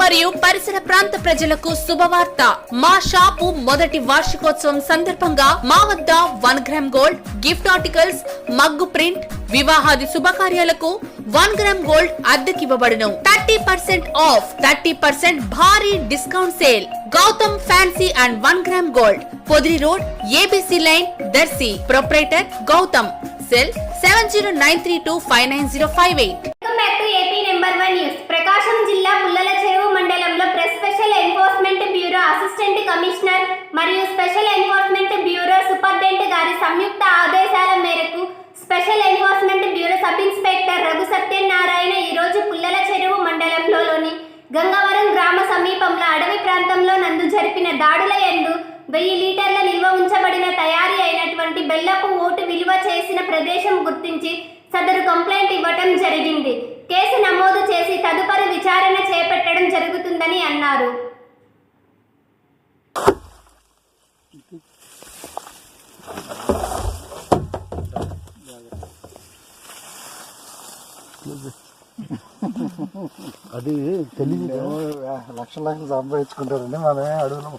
మరియు పరిసర ప్రాంత ప్రజలకు శుభవార్త. మా షాపు మొదటి వార్షికోత్సవం సందర్భంగా మా వద్ద one gram gold gift articles mug print వివాహాది శుభకార్యాలకు one gram gold అద్దెకివ్వబడును. Thirty percent off thirty percent భారీ discount sale. Gautam fancy and one gram gold. Podiri road ABC line Darsi. Proprietor Gautam. Cell seven zero nine three two five nine zero five eight welcome back to AP number one news Prakasam జిల్లా Pullalacheruvu మండలంలో press special enforcement bureau assistant commissioner మరియు special enforcement bureau superintendent గారి సంయుక్త ఆదేశాల మేరకు special enforcement bureau sub inspector Raghu Satyanarayana ఈరోజు పుల్లల చెరువు మండలంలోని గంగవరం గ్రామ సమీపంలో అడవి ప్రాంతంలో నందు జరిపిన దాడుల ఎందు వెయ్యి లీటర్ల నిల్వ ఉంచబడిన తయారీ అయినటువంటి బెల్లపు ఓటు విలువ చేసిన ప్రదేశం గుర్తించి సదరు కంప్లైంట్ ఇవ్వటం జరిగింది. కేసు నమోదు చేసి తదుపరి విచారణ చేపట్టడం జరుగుతుందని అన్నారు. అది తెలియదు. లక్ష లక్షలు సంపాదించుకుంటారండి మనమే అడవులు